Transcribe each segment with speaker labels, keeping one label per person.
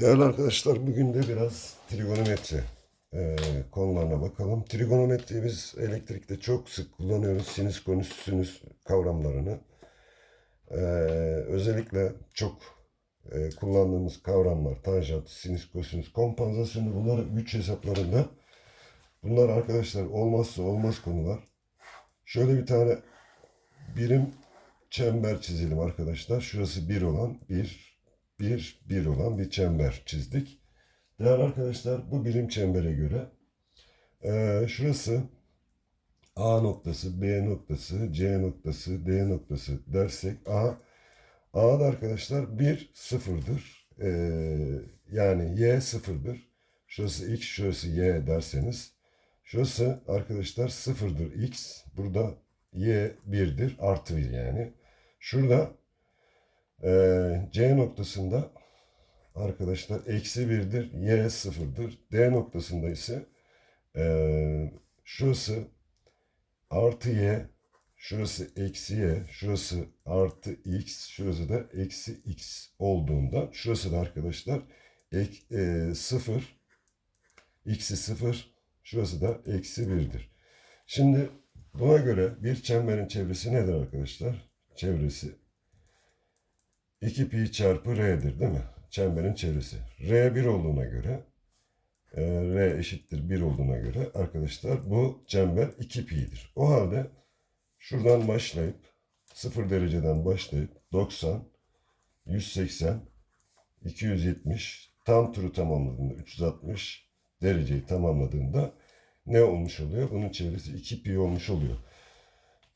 Speaker 1: Değerli arkadaşlar bugün de biraz trigonometri e, konularına bakalım. Trigonometriyi biz elektrikte çok sık kullanıyoruz. Sinüs, konüs, sinüs kavramlarını. E, özellikle çok e, kullandığımız kavramlar tanjant, sinüs, kosinüs, kompansasyonu bunlar güç hesaplarında. Bunlar arkadaşlar olmazsa olmaz konular. Şöyle bir tane birim çember çizelim arkadaşlar. Şurası bir olan bir, bir, bir olan bir çember çizdik. Değerli arkadaşlar bu birim çembere göre eee, şurası A noktası, B noktası, C noktası, D noktası dersek A A'da arkadaşlar 1 sıfırdır. Eee, yani Y sıfırdır. Şurası X, şurası Y derseniz şurası arkadaşlar sıfırdır X. Burada Y 1'dir. Artı 1 yani. Şurada eee, C noktasında arkadaşlar eksi 1'dir. Y sıfırdır. D noktasında ise eee, şurası artı Y, şurası eksi Y, şurası artı X, şurası da eksi X olduğunda şurası da arkadaşlar ek, eee, sıfır, X'i sıfır, şurası da eksi 1'dir. Şimdi buna göre bir çemberin çevresi nedir arkadaşlar? Çevresi 2 pi çarpı r'dir değil mi? Çemberin çevresi. R 1 olduğuna göre e, R eşittir 1 olduğuna göre arkadaşlar bu çember 2 pi'dir. O halde şuradan başlayıp 0 dereceden başlayıp 90, 180, 270 tam turu tamamladığında 360 dereceyi tamamladığında ne olmuş oluyor? Bunun çevresi 2 pi olmuş oluyor.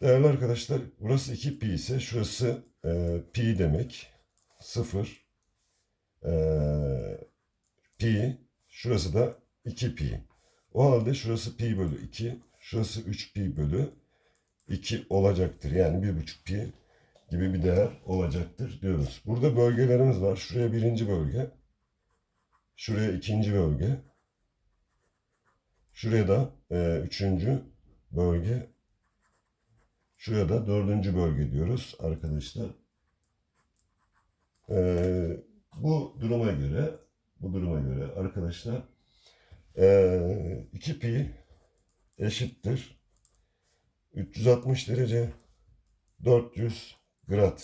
Speaker 1: Değerli arkadaşlar burası 2 pi ise şurası e, pi demek. 0 e, pi şurası da 2 pi. O halde şurası pi bölü 2 şurası 3 pi bölü 2 olacaktır. Yani 1,5 pi gibi bir değer olacaktır diyoruz. Burada bölgelerimiz var. Şuraya birinci bölge. Şuraya ikinci bölge. Şuraya da e, üçüncü bölge. Şuraya da dördüncü bölge diyoruz arkadaşlar. Ee, bu duruma göre bu duruma göre arkadaşlar ee, 2 pi eşittir 360 derece 400 grad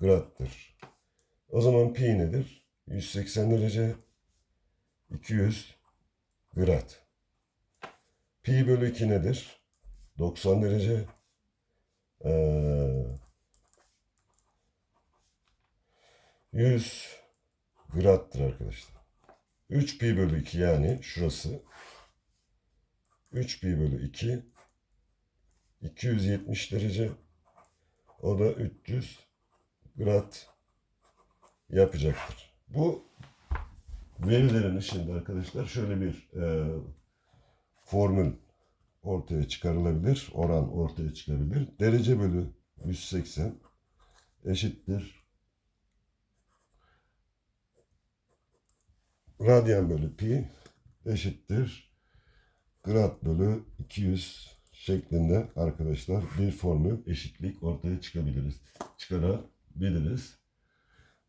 Speaker 1: graddır. O zaman pi nedir? 180 derece 200 grad. Pi bölü 2 nedir? 90 derece ee, 100 graddır arkadaşlar. 3 pi bölü 2 yani şurası 3 pi bölü 2 270 derece o da 300 grad yapacaktır. Bu verilerin ışığında arkadaşlar şöyle bir e, formül ortaya çıkarılabilir. Oran ortaya çıkabilir. Derece bölü 180 eşittir radyan bölü pi eşittir grad bölü 200 şeklinde arkadaşlar bir formül eşitlik ortaya çıkabiliriz. Çıkarabiliriz.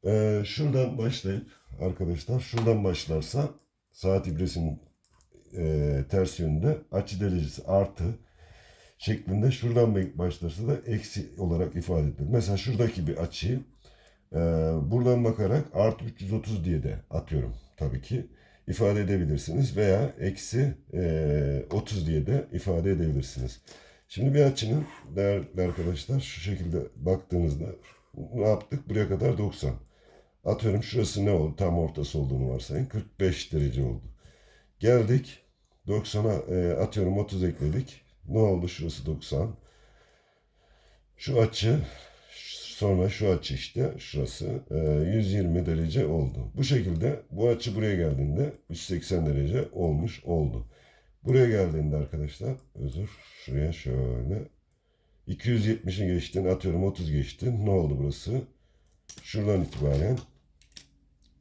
Speaker 1: Ee, şuradan başlayıp arkadaşlar şuradan başlarsa saat ibresinin e, ters yönünde açı derecesi artı şeklinde şuradan başlarsa da eksi olarak ifade edilir. Mesela şuradaki bir açıyı e, buradan bakarak artı 330 diye de atıyorum tabii ki ifade edebilirsiniz veya eksi e, 30 diye de ifade edebilirsiniz. Şimdi bir açının değerli arkadaşlar şu şekilde baktığınızda ne yaptık? Buraya kadar 90. Atıyorum şurası ne oldu? Tam ortası olduğunu varsayın. 45 derece oldu. Geldik 90'a e, atıyorum 30 ekledik. Ne oldu? Şurası 90. Şu açı sonra şu açı işte şurası e, 120 derece oldu. Bu şekilde bu açı buraya geldiğinde 180 derece olmuş oldu. Buraya geldiğinde arkadaşlar özür şuraya şöyle 270'i geçtin atıyorum 30 geçtin. Ne oldu burası? Şuradan itibaren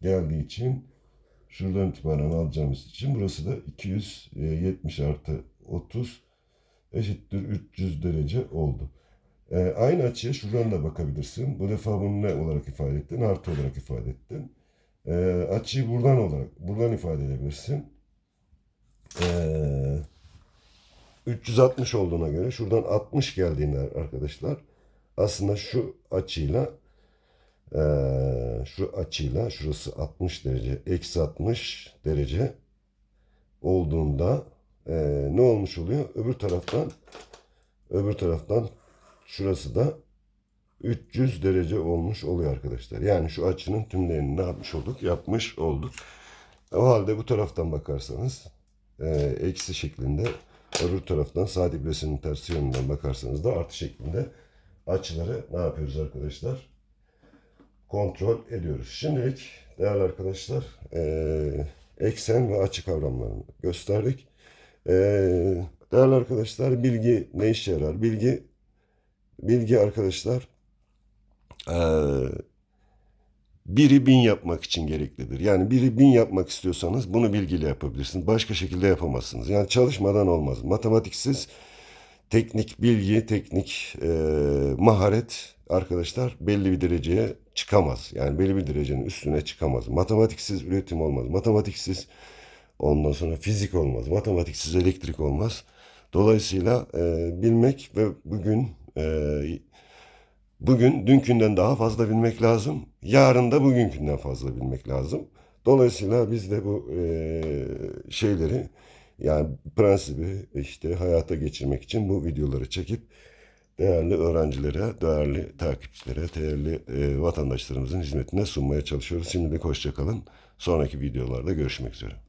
Speaker 1: geldiği için şuradan itibaren alacağımız için burası da 270 artı 30 eşittir 300 derece oldu. E, aynı açıya şuradan da bakabilirsin. Bu defa bunu ne olarak ifade ettin? Artı olarak ifade ettin. Ee, açıyı buradan olarak buradan ifade edebilirsin. Ee, 360 olduğuna göre şuradan 60 geldiğinde arkadaşlar aslında şu açıyla ee, şu açıyla şurası 60 derece eksi 60 derece olduğunda ee, ne olmuş oluyor? Öbür taraftan öbür taraftan şurası da 300 derece olmuş oluyor arkadaşlar. Yani şu açının tümlerini ne yapmış olduk? Yapmış olduk. O halde bu taraftan bakarsanız e, eksi şeklinde öbür taraftan saat ibresinin tersi yönünden bakarsanız da artı şeklinde açıları ne yapıyoruz arkadaşlar? Kontrol ediyoruz. Şimdilik değerli arkadaşlar e, eksen ve açı kavramlarını gösterdik. E, değerli arkadaşlar bilgi ne işe yarar? Bilgi bilgi arkadaşlar biri bin yapmak için gereklidir. Yani biri bin yapmak istiyorsanız bunu bilgiyle yapabilirsiniz. Başka şekilde yapamazsınız. Yani çalışmadan olmaz. Matematiksiz teknik bilgi, teknik maharet arkadaşlar belli bir dereceye çıkamaz. Yani belli bir derecenin üstüne çıkamaz. Matematiksiz üretim olmaz. Matematiksiz ondan sonra fizik olmaz. Matematiksiz elektrik olmaz. Dolayısıyla eee, bilmek ve bugün eee Bugün dünkünden daha fazla bilmek lazım. Yarın da bugünkünden fazla bilmek lazım. Dolayısıyla biz de bu eee, şeyleri yani prensibi işte hayata geçirmek için bu videoları çekip değerli öğrencilere, değerli takipçilere, değerli eee, vatandaşlarımızın hizmetine sunmaya çalışıyoruz. Şimdilik hoşça kalın. Sonraki videolarda görüşmek üzere.